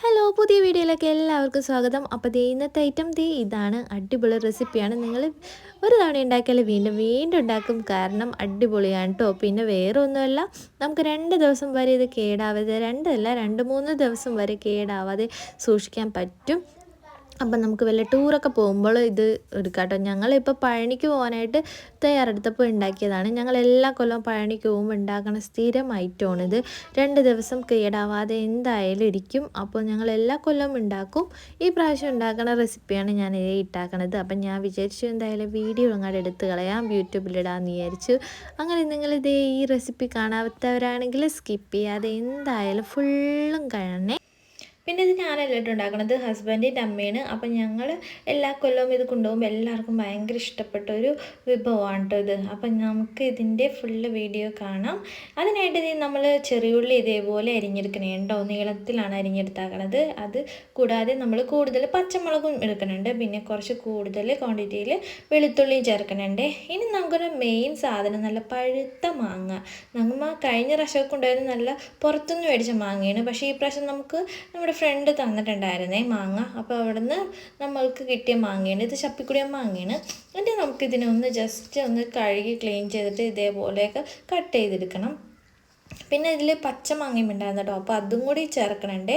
Hello പുതിയ വീഡിയോയിലേക്ക് എല്ലാവർക്കും സ്വാഗതം. അപ്പോൾ ദേ ഇന്നത്തെ ഐറ്റം ദേ ഇതാണ് അടിപൊളി റെസിപ്പിയാണ് നിങ്ങൾ ഒരു തവണ ഉണ്ടാക്കിയാൽ വീണ്ടും വീണ്ടും ഉണ്ടാക്കും. കാരണം അടിപൊളിയാണ് കേട്ടോ പിന്നെ വേറെ ഒന്നുമല്ല നമുക്ക് രണ്ട് ദിവസം വരെ ഇത് കേടാവാതെ രണ്ടല്ല രണ്ട് മൂന്ന് ദിവസം വരെ കേടാവാതെ സൂക്ഷിക്കാൻ പറ്റും. അപ്പം നമുക്ക് വല്ല ടൂറൊക്കെ പോകുമ്പോൾ ഇത് എടുക്കാം കേട്ടോ ഞങ്ങളിപ്പോൾ പഴനിക്ക് പോകാനായിട്ട് തയ്യാറെടുത്തപ്പോൾ ഉണ്ടാക്കിയതാണ്. ഞങ്ങൾ എല്ലാ കൊല്ലവും പഴനിക്ക് പോകുമ്പോൾ ഉണ്ടാക്കുന്ന സ്ഥിരം ഐറ്റമാണിത് രണ്ട് ദിവസം കേടാവാതെ എന്തായാലും ഇരിക്കും. അപ്പോൾ ഞങ്ങൾ എല്ലാ കൊല്ലവും ഉണ്ടാക്കും. ഈ പ്രാവശ്യം ഉണ്ടാക്കുന്ന റെസിപ്പിയാണ് ഞാൻ ഇട്ടാക്കണത്. അപ്പം ഞാൻ വിചാരിച്ചു എന്തായാലും വീഡിയോ അങ്ങോട്ട് എടുത്ത് കളയാം. യൂട്യൂബിലിടാമെന്ന് വിചാരിച്ചു. അങ്ങനെ നിങ്ങൾ ഇതേ ഈ റെസിപ്പി കാണാത്തവരാണെങ്കിൽ സ്കിപ്പ് ചെയ്യാതെ എന്തായാലും ഫുള്ളും കാണണേ. പിന്നെ ഇത് ഞാനല്ല കേട്ടോ ഉണ്ടാക്കണത് ഹസ്ബൻഡിന്റെ അമ്മയാണ് അപ്പം ഞങ്ങൾ എല്ലാ കൊല്ലവും ഇത് കൊണ്ടുപോകുമ്പോൾ എല്ലാവർക്കും ഭയങ്കര ഇഷ്ടപ്പെട്ട ഒരു വിഭവമാണ് കേട്ടോ ഇത്. അപ്പം നമുക്ക് ഇതിന്റെ ഫുള്ള് വീഡിയോ കാണാം. അതിനായിട്ട് ഇത് നമ്മൾ ചെറിയുള്ളി ഇതേപോലെ അരിഞ്ഞെടുക്കണേ. കേട്ടോ നീളത്തിലാണ് അരിഞ്ഞെടുത്താക്കണത്. അത് കൂടാതെ നമ്മൾ കൂടുതൽ പച്ചമുളകും എടുക്കുന്നുണ്ട് പിന്നെ കുറച്ച് കൂടുതൽ ക്വാണ്ടിറ്റിയിൽ വെളുത്തുള്ളിയും ചേർക്കുന്നുണ്ട് ഇനി നമുക്കൊരു മെയിൻ സാധനം നല്ല പഴുത്ത മാങ്ങ. നമ്മൾ കഴിഞ്ഞ പ്രാവശ്യമൊക്കെ ഉണ്ടായിരുന്ന നല്ല പുറത്തുനിന്ന് മേടിച്ച മാങ്ങയാണ്. പക്ഷേ ഈ പ്രാവശ്യം നമുക്ക് നമ്മുടെ ഫ്രണ്ട് തന്നിട്ടുണ്ടായിരുന്നേ മാങ്ങ. അപ്പോൾ അവിടുന്ന് നമ്മൾക്ക് കിട്ടിയ മാങ്ങയാണ്. ഇത് ചപ്പിക്കുടിയ മാങ്ങയാണ് എന്നിട്ട് നമുക്കിതിനെ ഒന്ന് ജസ്റ്റ് ഒന്ന് കഴുകി ക്ലീൻ ചെയ്തിട്ട് ഇതേപോലെയൊക്കെ കട്ട് ചെയ്തെടുക്കണം. പിന്നെ ഇതിൽ പച്ച മാങ്ങയും ഉണ്ടായിരുന്നു കേട്ടോ അപ്പോൾ അതും കൂടി ചേർക്കണണ്ടേ.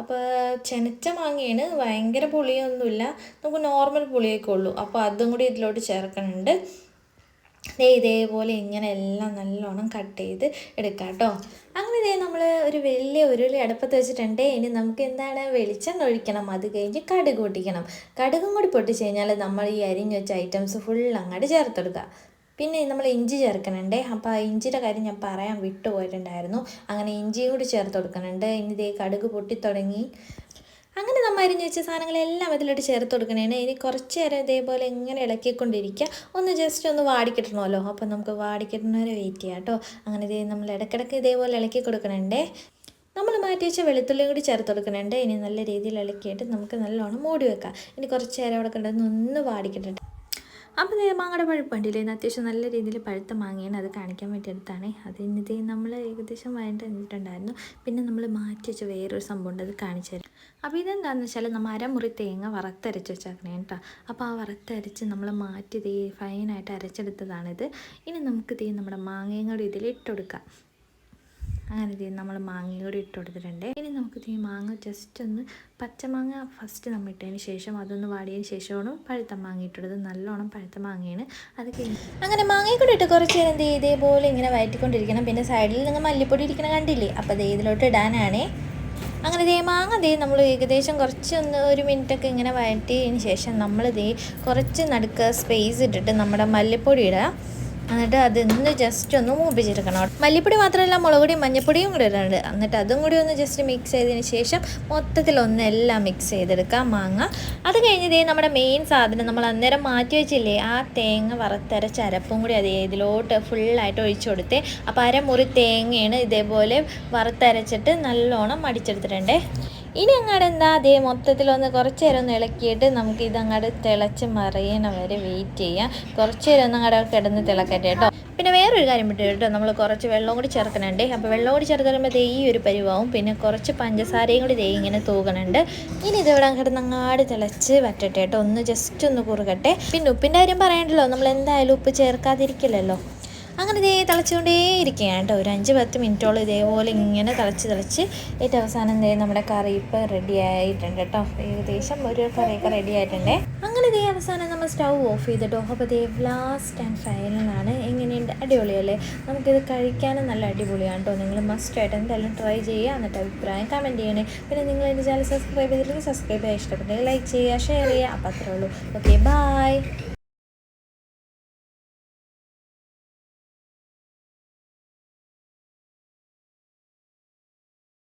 അപ്പോൾ ചെനച്ച മാങ്ങയാണ്. ഭയങ്കര പുളിയൊന്നുമില്ല. നമുക്ക് നോർമൽ പുളിയൊക്കെ ഉള്ളൂ. അപ്പോൾ അതും കൂടി ഇതിലോട്ട് ചേർക്കണുണ്ട്. ദേ ഇതേപോലെ ഇങ്ങനെ എല്ലാം നല്ലോണം കട്ട് ചെയ്ത് എടുക്കാം കേട്ടോ അങ്ങനെ ഇതേ നമ്മൾ ഒരു വലിയ ഉരുളി അടുപ്പത്ത് വെച്ചിട്ടുണ്ട്. ഇനി നമുക്ക് എന്താണ് വെളിച്ചെണ്ണ ഒഴിക്കണം. അത് കഴിഞ്ഞ് കടുക് പൊട്ടിക്കണം. കടുകും കൂടി പൊട്ടിച്ച് കഴിഞ്ഞാൽ നമ്മൾ ഈ അരിഞ്ഞ് വെച്ച ഐറ്റംസ് ഫുൾ അങ്ങോട്ട് ചേർത്തെടുക്കുക. പിന്നെ നമ്മൾ ഇഞ്ചി ചേർക്കണുണ്ട്. അപ്പോൾ ആ ഇഞ്ചിയുടെ കാര്യം ഞാൻ പറയാൻ വിട്ടുപോയിട്ടുണ്ടായിരുന്നു. അങ്ങനെ ഇഞ്ചിയും കൂടി ചേർത്ത് കൊടുക്കുന്നുണ്ട് ഇനി ഇതേ കടുക് പൊട്ടി തുടങ്ങി അങ്ങനെ നമ്മൾ അരിഞ്ഞ് വെച്ച സാധനങ്ങളെല്ലാം ഇതിലോട്ട് ചേർത്ത് കൊടുക്കണേന് ഇനി കുറച്ച് നേരം ഇതേപോലെ ഇങ്ങനെ ഇളക്കിക്കൊണ്ടിരിക്കുക. ഒന്ന് ജസ്റ്റ് ഒന്ന് വാടിക്കിട്ടണമല്ലോ. അപ്പോൾ നമുക്ക് വാടിക്കിട്ടണവരെ വെയിറ്റ് ചെയ്യാം കേട്ടോ. അങ്ങനെ ഇത് നമ്മൾ ഇടയ്ക്കിടയ്ക്ക് ഇതേപോലെ ഇളക്കി കൊടുക്കണുണ്ടേ. നമ്മൾ മാറ്റി വെച്ച വെളുത്തുള്ളി കൂടി ചേർത്ത് കൊടുക്കണേ ഇനി നല്ല രീതിയിൽ ഇളക്കിയിട്ട് നമുക്ക് നല്ലോണം മൂടി വെക്കാം. ഇനി കുറച്ച് നേരം അവിടെ കണ്ടെന്ന് ഒന്ന് വാടിക്കിട്ടെ അപ്പോൾ ഇത് മാങ്ങയുടെ പഴുപ്പ് കണ്ടില്ലേ? ഇന്ന് അത്യാവശ്യം നല്ല രീതിയിൽ പഴുത്ത മാങ്ങയാണ് അത് കാണിക്കാൻ വേണ്ടി എടുത്താണ്. അത് ഇന്നത്തെ നമ്മൾ ഏകദേശം വഴണ്ട് എന്നിട്ടുണ്ടായിരുന്നു പിന്നെ നമ്മൾ മാറ്റി വെച്ച വേറൊരു സംഭവം ഉണ്ട് അത് കാണിച്ചു തരാം. അപ്പോൾ ഇതെന്താണെന്ന് വെച്ചാൽ നമ്മൾ അരമുറി തേങ്ങ വറുത്തരച്ച് വെച്ചേക്കണേ കേട്ടോ. അപ്പോൾ ആ വറുത്തരച്ച് നമ്മൾ മാറ്റി തീ ഫൈനായിട്ട് അരച്ചെടുത്തതാണിത്. ഇനി നമുക്ക് തീ നമ്മുടെ മാങ്ങയും കൂടി ഇതിൽ ഇട്ടുകൊടുക്കാം അങ്ങനെ ചെയ്ത് നമ്മൾ മാങ്ങയും കൂടി ഇട്ട് കൊടുത്തിട്ടുണ്ട്. ഇനി നമുക്ക് ഈ മാങ്ങ ജസ്റ്റ് ഒന്ന് പച്ചമാങ്ങ ഫസ്റ്റ് നമ്മൾ ഇട്ടതിന് ശേഷം അതൊന്ന് വാടിയതിന് ശേഷമാണ് പഴുത്ത മാങ്ങ ഇട്ടത് നല്ലോണം പഴുത്ത മാങ്ങയാണ്. അത് അങ്ങനെ മാങ്ങയും കൂടി ഇട്ട് കുറച്ച് നേരം ദേ ഇതേപോലെ ഇങ്ങനെ വയറ്റിക്കൊണ്ടിരിക്കണം. പിന്നെ സൈഡിൽ നിങ്ങൾ മല്ലിപ്പൊടി ഇരിക്കണം കണ്ടില്ലേ? അപ്പോൾ ദേ ഇതിലോട്ട് ഇടാനാണേ. അങ്ങനെ ദേ മാങ്ങ ദേ നമ്മൾ ഏകദേശം കുറച്ച് ഒന്ന് ഒരു മിനിറ്റൊക്കെ ഇങ്ങനെ വഴറ്റിയതിന് ശേഷം നമ്മൾ ദേ കുറച്ച് നടുക്ക് സ്പേസ് ഇട്ടിട്ട് നമ്മുടെ മല്ലിപ്പൊടി ഇടുക എന്നിട്ട് അതൊന്ന് ജസ്റ്റ് ഒന്ന് മൂപ്പിച്ചെടുക്കണം. മല്ലിപ്പൊടി മാത്രമല്ല മുളക് പൊടിയും മഞ്ഞപ്പൊടിയും കൂടി ഇടുന്നുണ്ട് എന്നിട്ട് അതും കൂടി ഒന്ന് ജസ്റ്റ് മിക്സ് ചെയ്തതിന് ശേഷം മൊത്തത്തിൽ ഒന്ന് എല്ലാം മിക്സ് ചെയ്തെടുക്കാം മാങ്ങ. അത് കഴിഞ്ഞതേ നമ്മുടെ മെയിൻ സാധനം നമ്മൾ അന്നേരം മാറ്റി വെച്ചില്ലേ ആ തേങ്ങ വറുത്തരച്ച അരപ്പും കൂടി അത് ഇതിലോട്ട് ഫുള്ളായിട്ട് ഒഴിച്ചു കൊടുത്തേ. അപ്പോൾ അരമുറി തേങ്ങയാണ് ഇതേപോലെ വറുത്തരച്ചിട്ട് നല്ലോണം മടിച്ചെടുത്തിട്ടുണ്ടേ ഇനി അങ്ങോട്ട് എന്താ അതേ മൊത്തത്തിലൊന്ന് കുറച്ച് നേരം ഒന്ന് ഇളക്കിയിട്ട് നമുക്ക് ഇതങ്ങോട്ട് തിളച്ച് മറിയണ വരെ വെയിറ്റ് ചെയ്യാം. കുറച്ച് നേരം ഒന്ന് അങ്ങോട്ട് കിടന്ന് തിളക്കട്ടെ കേട്ടോ. പിന്നെ വേറൊരു കാര്യം വിട്ടു കേട്ടോ. നമ്മൾ കുറച്ച് വെള്ളം കൂടി ചേർക്കണുണ്ട്. അപ്പോൾ വെള്ളം കൂടി ചേർത്ത് വരുമ്പോൾ ദേ ഈ ഒരു പരിവാവും. പിന്നെ കുറച്ച് പഞ്ചസാരയും കൂടി ദേ ഇങ്ങനെ തൂകണുണ്ട്. ഇനി ഇതിവിടെ കിടന്നങ്ങാട് തിളച്ച് വറ്റട്ടെ കേട്ടോ. ഒന്ന് ജസ്റ്റ് ഒന്ന് കുറുകട്ടെ. പിന്നെ ഉപ്പിന്റെ കാര്യം പറയണ്ടല്ലോ. നമ്മൾ എന്തായാലും ഉപ്പ് ചേർക്കാതിരിക്കില്ലല്ലോ. അങ്ങനെ ഇതേ തിളച്ചുകൊണ്ടേ ഇരിക്കുകയാണ് കേട്ടോ. ഒരു അഞ്ച് പത്ത് മിനിറ്റോളം ഇതേപോലെ ഇങ്ങനെ തിളച്ച് തിളച്ച് ഏറ്റവും അവസാനം ഇതേ നമ്മുടെ കറി ഇപ്പോൾ റെഡി ആയിട്ടുണ്ട് കേട്ടോ. ഏകദേശം ഒരു കറിയൊക്കെ റെഡി ആയിട്ടുണ്ട്. അങ്ങനെ ഇതേ അവസാനം നമ്മൾ സ്റ്റൗ ഓഫ് ചെയ്തിട്ടോ. അപ്പോൾ ഇതേ ലാസ്റ്റ് ആൻഡ് ഫൈനലാണ് എങ്ങനെയുണ്ട്? അടിപൊളിയല്ലേ? നമുക്കിത് കഴിക്കാനും നല്ല അടിപൊളിയാണ് കേട്ടോ. നിങ്ങൾ മസ്റ്റായിട്ട് എന്തായാലും ട്രൈ ചെയ്യുക. എന്നിട്ട് അഭിപ്രായം കമന്റ് ചെയ്യണേ. പിന്നെ നിങ്ങൾ എന്റെ ചാനൽ സബ്സ്ക്രൈബ് ചെയ്തില്ലെങ്കിൽ സബ്സ്ക്രൈബ് ചെയ്യാൻ ഇഷ്ടപ്പെട്ടെങ്കിൽ ലൈക്ക് ചെയ്യുക ഷെയർ ചെയ്യുക. അപ്പോൾ അത്രേ ഉള്ളൂ. Okay bye